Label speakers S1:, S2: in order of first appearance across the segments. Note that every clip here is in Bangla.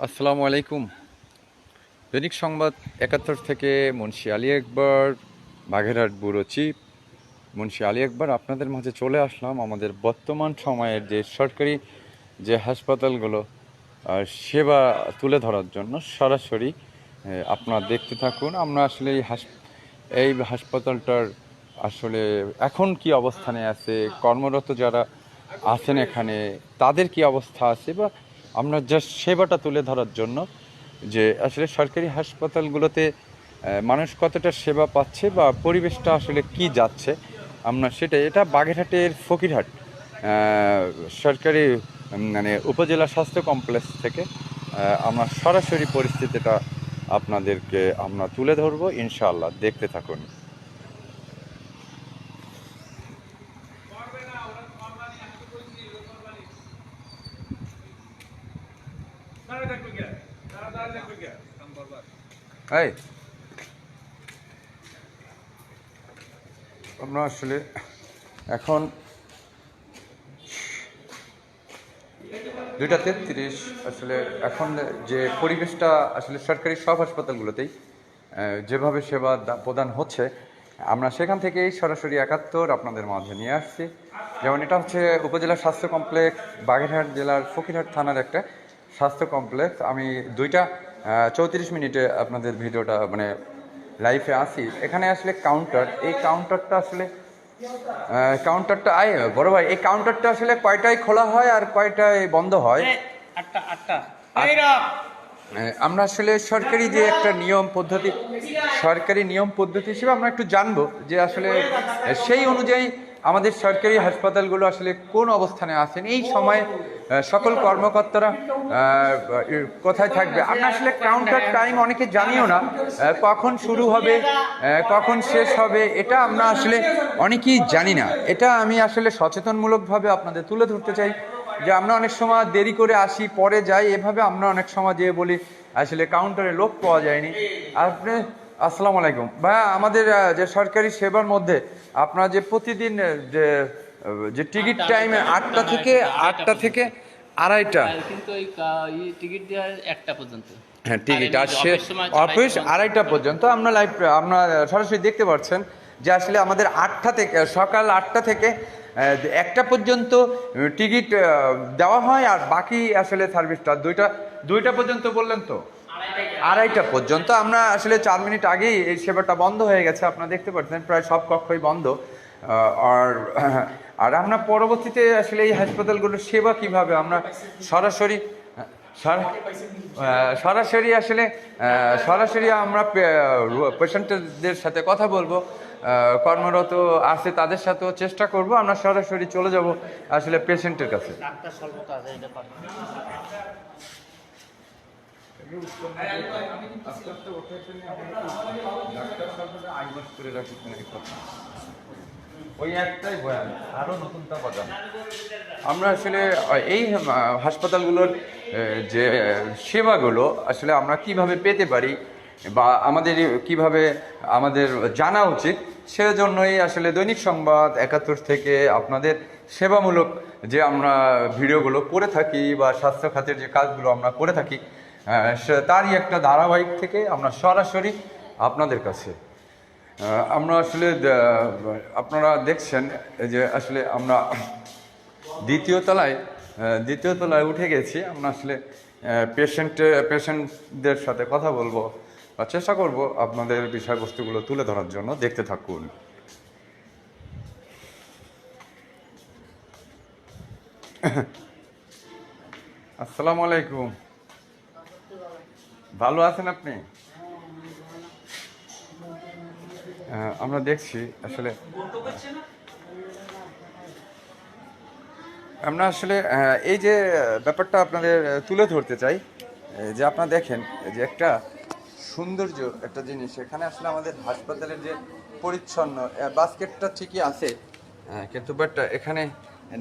S1: আসসালামু আলাইকুম। দৈনিক সংবাদ একাত্তর থেকে মুন্সি আলী একবার বাঘেরহাট ব্যুরো চিফ মুন্সি আলী একবার আপনাদের মাঝে চলে আসলাম। আমাদের বর্তমান সময়ের যে সরকারি যে হাসপাতালগুলো সেবা তুলে ধরার জন্য সরাসরি আপনারা দেখতে থাকুন। আমরা আসলে এই হাস, এই হাসপাতালটার আসলে এখন কি অবস্থানে আছে, কর্মরত যারা আছেন এখানে, তাদের কি অবস্থা আছে বা আমরা জাস্ট সেবাটা তুলে ধরার জন্য যে আসলে সরকারি হাসপাতালগুলোতে মানুষ কতটা সেবা পাচ্ছে বা পরিবেশটা আসলে কি যাচ্ছে, আমরা সেটা এটা বাগেরহাটের ফকিরহাট সরকারি মানে উপজেলা স্বাস্থ্য কমপ্লেক্স থেকে আমরা সরাসরি পরিস্থিতিটা আপনাদেরকে আমরা তুলে ধরবো, ইনশাআল্লাহ। দেখতে থাকুন। এই। আমরা আসলে এখন দুইটা তেত্রিশ, আসলে এখন যে পরিবেশটা আসলে সরকারি সব হাসপাতালগুলোতেই যেভাবে সেবা প্রদান হচ্ছে, আমরা সেখান থেকেই সরাসরি একাত্তর আপনাদের মাঝে নিয়ে আসছি। যেমন এটা হচ্ছে উপজেলা স্বাস্থ্য কমপ্লেক্স, বাগেরহাট জেলার ফকিরহাট থানার একটা স্বাস্থ্য কমপ্লেক্স। আমি দুইটা চৌত্রিশ মিনিটে আপনাদের ভিডিওটা মানে লাইফে আসি। এখানে আসলে কাউন্টার এই কাউন্টারটা আসলে কাউন্টারটা আয় বড় ভাই এই কাউন্টারটা আসলে কয়টায় খোলা হয় আর কয়টায় বন্ধ হয়?
S2: আটটা
S1: আমরা আসলে সরকারি যে একটা নিয়ম পদ্ধতি সরকারি নিয়ম পদ্ধতি হিসেবে আমরা একটু জানব যে আসলে সেই অনুযায়ী আমাদের সরকারি হাসপাতালগুলো আসলে কোন অবস্থানে আছেন? এই সময়ে সকল কর্মকর্তারা কোথায় থাকবে? আমরা আসলে কাউন্টার টাইম অনেকে জানিও না কখন শুরু হবে কখন শেষ হবে, এটা আমরা আসলে অনেকেই জানি না। এটা আমি আসলে সচেতনমূলকভাবে আপনাদের তুলে ধরতে চাই যে আমরা অনেক সময় দেরি করে আসি, পরে যাই, এভাবে আমরা অনেক সময় যেয়ে বলি, আসলে কাউন্টারে লোক পাওয়া যায়নি। আপনি আসসালামু আলাইকুম। ভাইয়া আমাদের যে সরকারি সেবার মধ্যে আপনার যে প্রতিদিন যে যে টিকিট টাইমে আটটা থেকে আটটা থেকে আড়াইটা।
S2: কিন্তু টিকিট দেওয়ার একটা পর্যন্ত।
S1: হ্যাঁ টিকিট
S2: আর
S1: সে
S2: অফিস আড়াইটা
S1: পর্যন্ত। আমরা লাইভ আমরা সরাসরি দেখতে পাচ্ছেন যে আসলে আমাদের আটটা থেকে সকাল আটটা থেকে একটা পর্যন্ত টিকিট দেওয়া হয় আর বাকি আসলে সার্ভিসটা দুইটা দুইটা পর্যন্ত বললেন তো? আড়াইটা পর্যন্ত। আমরা আসলে চার মিনিট আগেই এই সেবাটা বন্ধ হয়ে গেছে, আপনারা দেখতে পাচ্ছেন, প্রায় সব কক্ষই বন্ধ। আর আর আমরা পরবর্তীতে আসলে এই হাসপাতালগুলোর সেবা কীভাবে আমরা সরাসরি, সরা- সরাসরি আসলে সরাসরি আমরা পেশেন্টদের সাথে কথা বলব কর্মরত আছে তাদের সাথেও চেষ্টা করব, আমরা সরাসরি চলে যাব আসলে পেশেন্টের কাছে। বাজান আমরা আসলে এই হাসপাতালগুলোর যে সেবাগুলো, আসলে আমরা কীভাবে পেতে পারি বা আমাদের কীভাবে আমাদের জানা উচিত, সেজন্যই আসলে দৈনিক সংবাদ একাত্তর থেকে আপনাদের সেবামূলক যে আমরা ভিডিওগুলো করে থাকি বা স্বাস্থ্য খাতের যে কাজগুলো আমরা করে থাকি তারই একটা ধারাবাহিক থেকে আমরা সরাসরি আপনাদের কাছে। আমরা আসলে আপনারা দেখছেন যে আসলে আমরা দ্বিতীয় তলায় দ্বিতীয় তলায় উঠে গেছি। আমরা আসলে পেশেন্ট পেশেন্টদের সাথে কথা বলব বা চেষ্টা করব আপনাদের বিষয়বস্তুগুলো তুলে ধরার জন্য। দেখতে থাকুন। আসসালামু আলাইকুম। ভালো আছেন আপনি? আমরা দেখছি আসলে আমরা আসলে এই যে ব্যাপারটা আপনাদের তুলে ধরতে চাই যে আপনারা দেখেন যে একটা সৌন্দর্য একটা জিনিস এখানে আসলে আমাদের হাসপাতালের যে পরিচ্ছন্ন বাস্কেটটা ঠিকই আছে আহ, কিন্তু বাট এখানে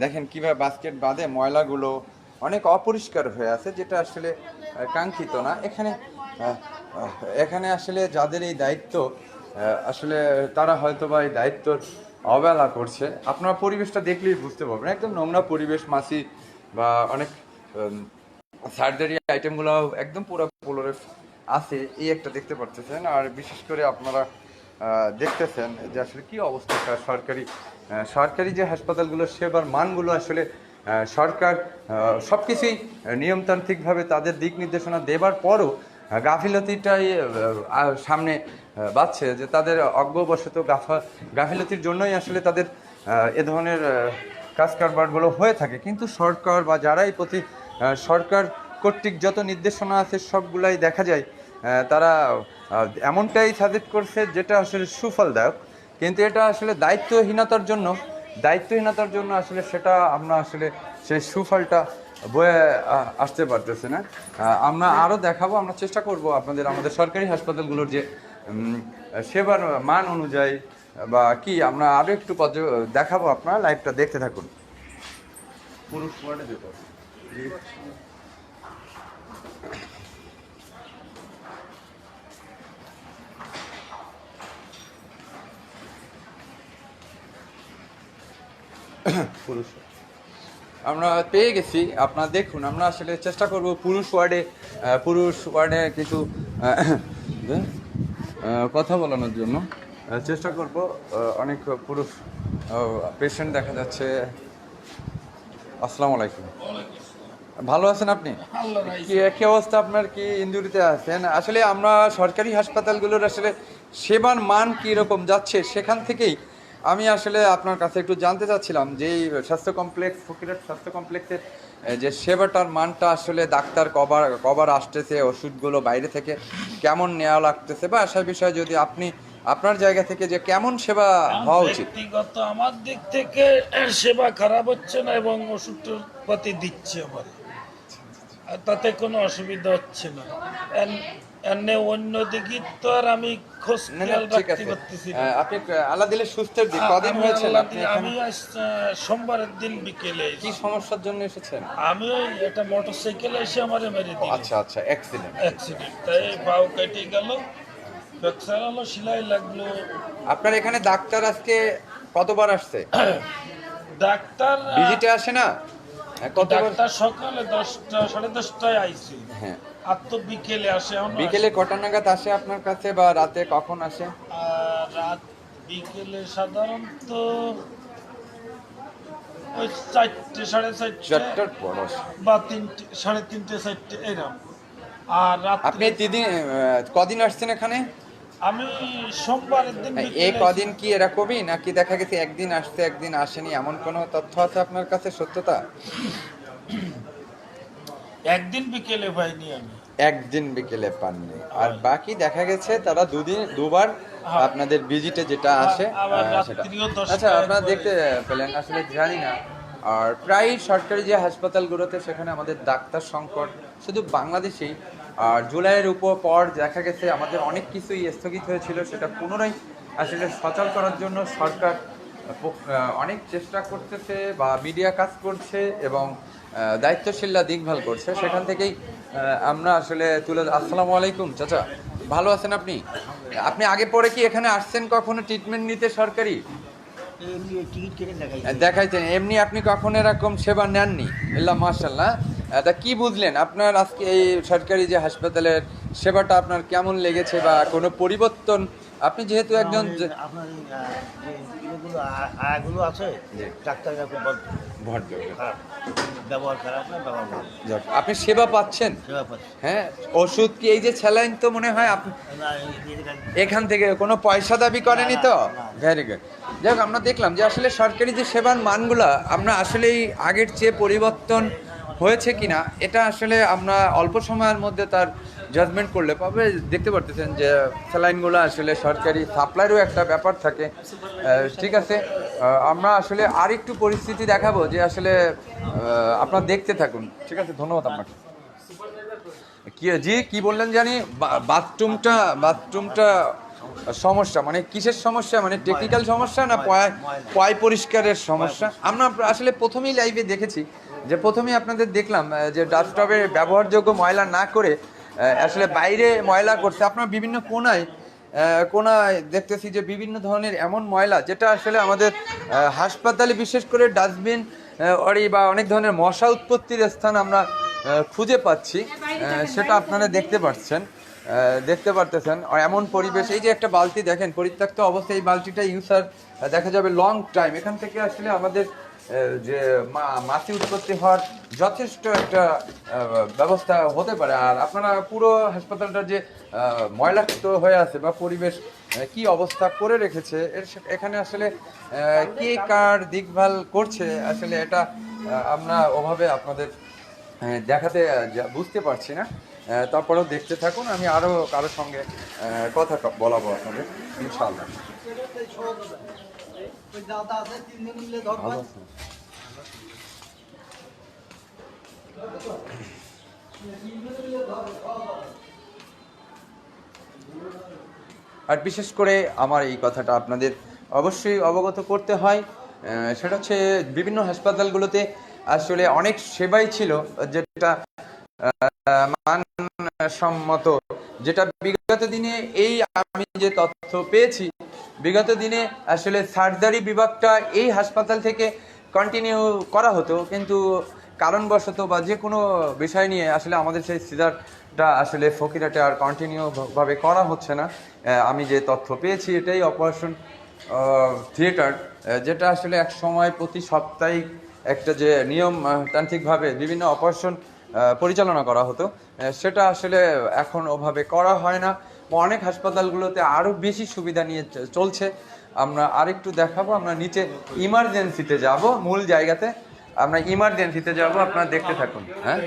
S1: দেখেন কীভাবে বাস্কেট বাঁধে ময়লাগুলো অনেক অপরিষ্কার হয়ে আছে, যেটা আসলে কাঙ্ক্ষিত না। এখানে এখানে আসলে যাদের এই দায়িত্ব আসলে তারা হয়তো বা এই দায়িত্বর অবহেলা করছে। আপনারা পরিবেশটা দেখলেই বুঝতে পারবেন। একদম নোংরা পরিবেশ, মাছি বা অনেক সার্জারি আইটেমগুলো একদম পুরো ফ্লোরে আছে। এই একটা দেখতে পাচ্ছেন আর বিশেষ করে আপনারা দেখতেছেন যে আসলে কী অবস্থা। সরকারি সরকারি যে হাসপাতালগুলো, সেবার মানগুলো আসলে সরকার সব কিছুই নিয়মতান্ত্রিকভাবে তাদের দিক নির্দেশনা দেবার পরও গাফিলতিটাই সামনে বাড়ছে যে তাদের অজ্ঞবশত গাফা, গাফিলতির জন্যই আসলে তাদের এ ধরনের কাজ কারবারগুলো হয়ে থাকে। কিন্তু সরকার বা যারাই প্রতি সরকার কর্তৃক যত নির্দেশনা আছে সবগুলাই দেখা যায় তারা এমনটাই সাজেস্ট করছে যেটা আসলে সুফলদায়ক। কিন্তু এটা আসলে দায়িত্বহীনতার জন্য দায়িত্বহীনতার জন্য আসলে সেটা আমরা আসলে সেই সুফলটা বয়ে আসতে পারতেছে না। আমরা আরও দেখাবো, আমরা চেষ্টা করব আপনাদের, আমাদের সরকারি হাসপাতালগুলোর যে সেবার মান অনুযায়ী বা কি, আমরা আরও একটু পর্য- দেখাবো আপনারা, লাইভটা দেখতে থাকুন। পুরুষ ওয়ার্ডে যেতে পুরুষ। আমরা পেয়ে গেছি, আপনারা দেখুন, আমরা আসলে চেষ্টা করব পুরুষ ওয়ার্ডে পুরুষ ওয়ার্ডে কিছু কথা বলানোর জন্য। চেষ্টা করব অনেক পুরুষ পেশেন্ট দেখা যাচ্ছে। আসসালামু আলাইকুম। ভালো আছেন আপনি? কি অবস্থা আপনার কি, ইন্দুরিতে আছেন? আসলে আমরা সরকারি হাসপাতালগুলোর আসলে সেবার মান কি রকম যাচ্ছে, সেখান থেকেই আমি আসলে আপনার কাছে একটু জানতে চাচ্ছিলাম যে এই স্বাস্থ্য কমপ্লেক্স ফকিরাট স্বাস্থ্য কমপ্লেক্সের যে সেবাটার মানটা আসলে ডাক্তার কবার কবার আসতেছে ওষুধগুলো বাইরে থেকে কেমন নেওয়া লাগতেছে? বা সেই বিষয়ে যদি আপনি আপনার জায়গা থেকে যে কেমন সেবা হওয়া উচিত?
S3: ব্যক্তিগত আমার দিক থেকে সেবা খারাপ হচ্ছে না এবং ওষুধপাতি দিচ্ছে আমার। তাতে কোনো অসুবিধা হচ্ছে না। অন্য দিকে তো আর আমি খোঁজ
S1: না, না,
S3: খেয়াল রাখতে পারতেছি
S1: আপনি আল্লাহ দিলে সুস্থের দিক। কদিন আপনি
S3: আমি সোমবারের দিন বিকেলে
S1: কি সমস্যার জন্য এসেছেন?
S3: আমি একটা এসে আমার মেরে দিল।
S1: আচ্ছা আচ্ছা অ্যাক্সিডেন্ট
S3: অ্যাক্সিডেন্ট তাই কেটে গেল। ফ্র্যাকচার হলো সেলাই লাগল।
S1: আপনার এখানে ডাক্তার আজকে কতবার আসছে?
S3: ডাক্তার
S1: ভিজিটে আসে না? হ্যাঁ, কতবার?
S3: ডাক্তার সকালে দশটা সাড়ে দশটায় আইছে।
S1: হ্যাঁ।
S3: আর তো বিকেলে আসে
S1: বিকেলে কটা নাগাদ আসে আপনার কাছে বা রাতে কখন আসে।
S3: রাত বিকেলে সাধারণত ওই চারটে সাড়ে চারটে
S1: চারটার পর
S3: বা তিনটে সাড়ে তিনটে চারটে এরকম আর
S1: আপনি দিদিন কদিন আসছেন এখানে?
S3: আমি সোমবারের দিন
S1: এই কদিন কি এরকমই নাকি দেখা গেছে একদিন আসতে একদিন আসেনি? এমন কোনো তথ্য আছে আপনার কাছে সত্যতা?
S3: একদিন বিকেলে পাইনি আমি।
S1: একদিন বিকেলে পাননি। আর বাকি দেখা গেছে তারা দুদিন দুবার
S3: হ্যাঁ।
S1: আপনাদের ভিজিটে যেটা আসে
S3: দশটায়
S1: আচ্ছা আপনারা দেখতে পেলেন আসলে জানি না। আর প্রায় সরকারি যে হাসপাতালগুলোতে সেখানে আমাদের ডাক্তার সংকট শুধু বাংলাদেশেই। আর জুলাইয়ের উপর পর দেখা গেছে আমাদের অনেক কিছুই স্থগিত হয়েছিল সেটা পুনরায় আসলে সচল করার জন্য সরকার অনেক চেষ্টা করতেছে বা মিডিয়া কাজ করছে এবং দায়িত্বশীলরা দেখভাল করছে। সেখান থেকেই আমরা আসলে তুলে আসসালামু আলাইকুম চাচা। ভালো আছেন আপনি? আপনি আগে পরে কি এখানে আসছেন কখনো ট্রিটমেন্ট নিতে সরকারি? দেখাইছেন। এমনি আপনি কখনো এরকম সেবা নেননি? ইল্লা মার্শাল্লাহ তা কি বুঝলেন? আপনার আজকে এই সরকারি যে হাসপাতালের সেবাটা আপনার কেমন লেগেছে বা কোনো পরিবর্তন? আপনি যেহেতু একজন
S4: আপনার এই, আহ, যে ইয়েগুলো আ- আয়াগুলো আছে ডাক্তাররা খুব
S1: ভদ্র
S4: ব্যবহার খারাপ না ব্যবহার ভালো।
S1: যাক, আপনি সেবা পাচ্ছেন?
S4: সেবা
S1: হ্যাঁ ওষুধ কি এই যে স্যালাইন তো মনে হয় আপনি এখান থেকে কোনো পয়সা দাবি করেনি তো। ভেরি গুড যাই আমরা দেখলাম যে আসলে সরকারি যে সেবার মানগুলা আমরা আসলেই আগের চেয়ে পরিবর্তন হয়েছে কিনা এটা আসলে আমরা অল্প সময়ের মধ্যে তার জাজমেন্ট করলে পাবে। দেখতে পারতেছেন যে স্যালাইনগুলো আসলে সরকারি সাপ্লাইরও একটা ব্যাপার থাকে। ঠিক আছে। আমরা আসলে আর একটু পরিস্থিতি দেখাবো যে আসলে আপনারা দেখতে থাকুন। ঠিক আছে ধন্যবাদ আপনাকে। কি জি কি বললেন জানি? বাথরুমটা বাথরুমটা সমস্যা মানে কিসের সমস্যা? মানে টেকনিক্যাল সমস্যা না পয় পয় পরিষ্কারের সমস্যা? আমরা আসলে প্রথমেই লাইভে দেখেছি যে প্রথমেই আপনাদের দেখলাম যে ডাস্টবে ব্যবহারযোগ্য ময়লা না করে আসলে বাইরে ময়লা করছে। আপনার বিভিন্ন কোনায় কোনায় দেখতেছি যে বিভিন্ন ধরনের এমন ময়লা যেটা আসলে আমাদের হাসপাতালে বিশেষ করে ডাস্টবিন অরি বা অনেক ধরনের মশা উৎপত্তির স্থান আমরা খুঁজে পাচ্ছি। সেটা আপনারা দেখতে পাচ্ছেন দেখতে পারতেছেন। এমন পরিবেশ এই যে একটা বালতি দেখেন পরিত্যক্ত অবস্থায় এই বালতিটা ইউসার দেখা যাবে লং টাইম এখান থেকে আসলে আমাদের যে মাছি উৎপত্তি হওয়ার যথেষ্ট একটা ব্যবস্থা হতে পারে। আর আপনারা পুরো হাসপাতালটা যে ময়লাক্ত হয়ে আছে বা পরিবেশ কি অবস্থা করে রেখেছে, এর এখানে আসলে কে কার দেখভাল করছে, আসলে এটা আমরা ওভাবে আপনাদের দেখাতে বুঝতে পারছি না। তারপরেও দেখতে থাকুন, আমি আরও কারোর সঙ্গে কথা বলাবো আপনাদের আর বিশেষ করে আমার এই কথাটা আপনাদের অবশ্যই অবগত করতে হয়। সেটা হচ্ছে বিভিন্ন হাসপাতালগুলোতে আসলে অনেক সেবাই ছিল যেটা মানসম্মত যেটা বিগত দিনে এই আমি যে তথ্য পেয়েছি বিগত দিনে আসলে সার্জারি বিভাগটা এই হাসপাতাল থেকে কন্টিনিউ করা হতো কিন্তু কারণবশত বা যে কোনো বিষয় নিয়ে আসলে আমাদের সেই সিজারটা আসলে ফকিরাটে আর কন্টিনিউভাবে করা হচ্ছে না। আমি যে তথ্য পেয়েছি এটাই অপারেশন থিয়েটার যেটা আসলে এক সময় প্রতি সাপ্তাহিক একটা যে নিয়ম আহ, তান্ত্রিকভাবে বিভিন্ন অপারেশন পরিচালনা করা হতো। সেটা আসলে এখন ওভাবে করা হয় না। অনেক হাসপাতালগুলোতে আরও বেশি সুবিধা নিয়ে চলছে। আমরা আরেকটু দেখাবো, আমরা নিচে ইমার্জেন্সিতে যাব, মূল জায়গাতে। আমরা ইমার্জেন্সিতে যাব, আপনারা দেখতে থাকুন হ্যাঁ?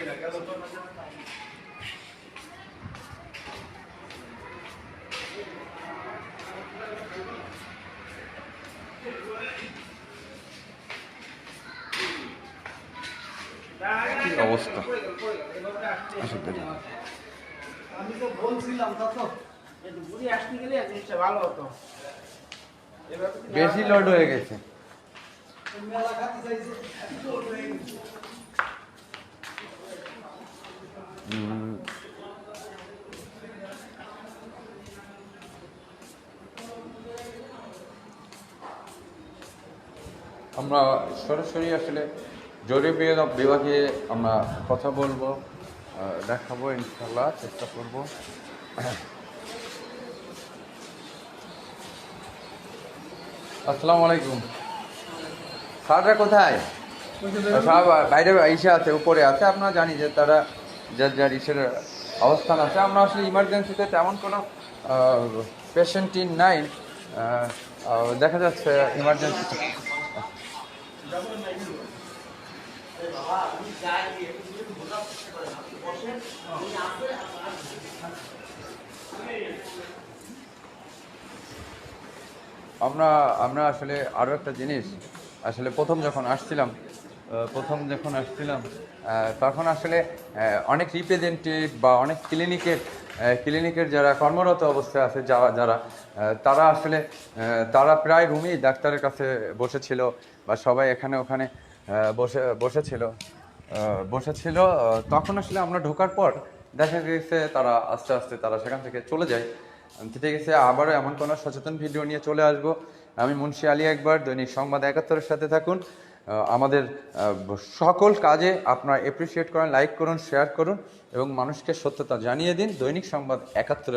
S1: অবস্থা?
S2: আমি তো বলছিলাম, তা তো একটু ঘুরে আসতে গেলে জিনিসটা ভালো হতো।
S1: বেশি লোড হয়ে গেছে। আমরা সরাসরি আসলে জরুরি বিভাগ- বিভাগে আমরা কথা বলব দেখাবো ইনশাল্লাহ চেষ্টা করব। আসসালামু আলাইকুম। স্যাররা কোথায়? সব, বাইরে এসে আছে, উপরে আছে। আপনারা জানি যে তারা যার যার ইসের অবস্থান আছে। আমরা আসলে ইমার্জেন্সিতে তেমন কোনো পেশেন্টই নাই। দেখা যাচ্ছে ইমার্জেন্সি আমরা আমরা আসলে আরও একটা জিনিস, আসলে প্রথম যখন আসছিলাম প্রথম যখন আসছিলাম তখন আসলে অনেক রিপ্রেজেন্টেটিভ বা অনেক ক্লিনিকের ক্লিনিকের যারা কর্মরত অবস্থায় আছে যারা যারা তারা আসলে তারা প্রায় রুমেই ডাক্তারের কাছে বসেছিল বা সবাই এখানে ওখানে বসে, বসেছিল। বসেছিল তখন আসলে আমরা ঢোকার পর দেখা গেছে তারা আস্তে আস্তে তারা সেখান থেকে চলে যায়। ঠিক আছে আবারও এমন কোনো সচেতন ভিডিও নিয়ে চলে আসব। আমি মুন্সি আলী একবার, দৈনিক সংবাদ একাত্তরের সাথে থাকুন। আমাদের সকল কাজে আপনারা এপ্রিসিয়েট করেন লাইক করুন শেয়ার করুন এবং মানুষকে সত্যতা জানিয়ে দিন। দৈনিক সংবাদ একাত্তরের